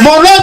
Molo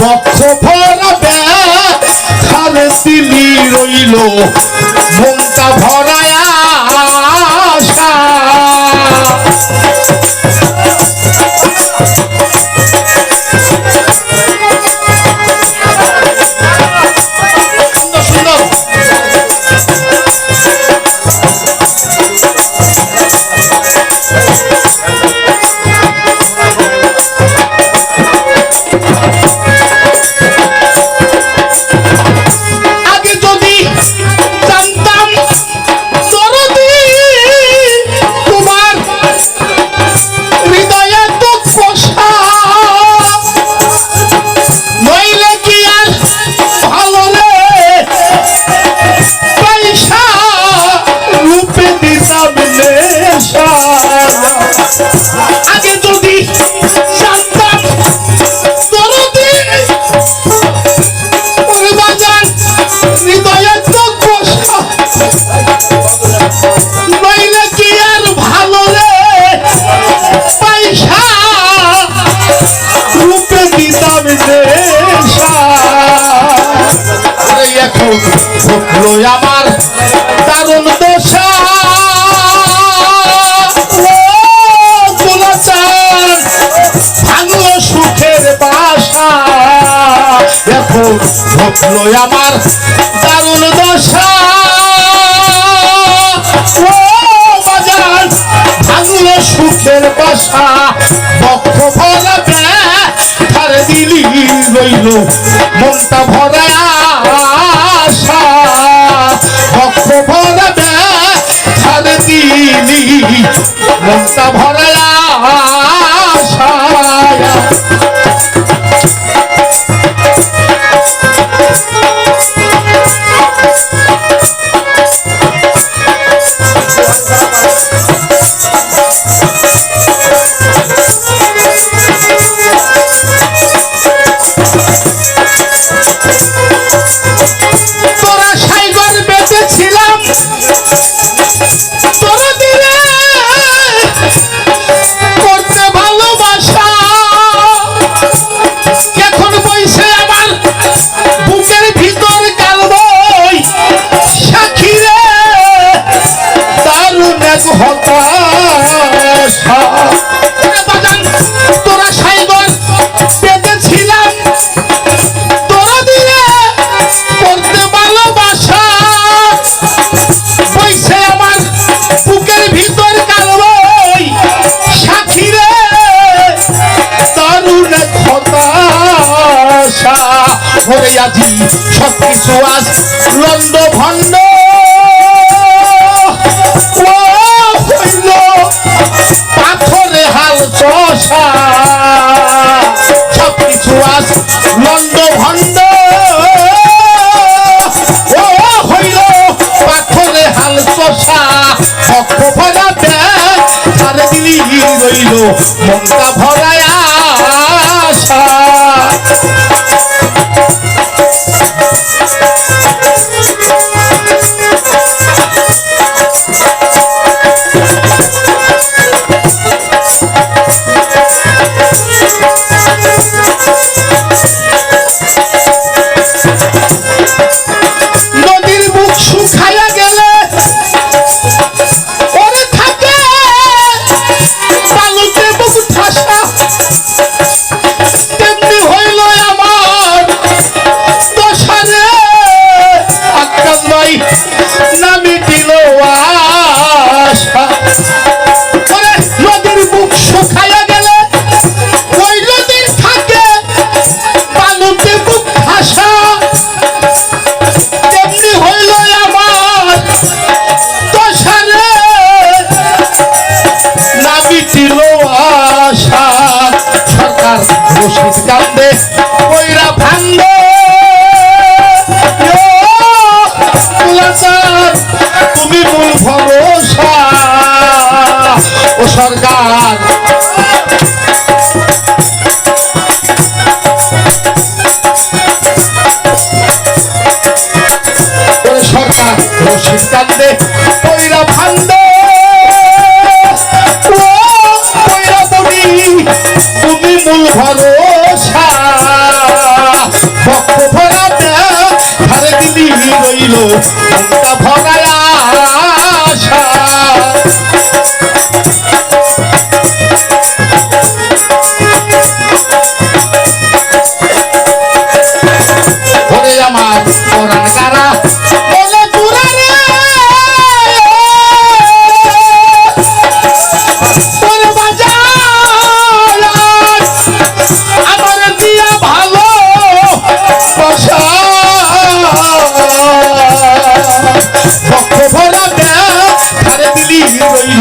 বক্ষ ভরা ব্যথারে তিনি রইল মনটা ভরা ঘটল আমার দারুণ দশা। সুখের বক্ষ ভরা দিলি রইল মনটা বক্ষ দিলি মনটা ভরা অনেক হতাশা রইল মনটা ভরায়া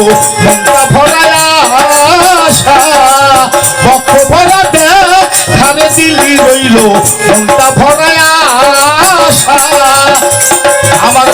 ভক্ত ভরা আশা ভক্ত ভরা দেখানে দিলি রইল ভক্ত ভরা আশা আমার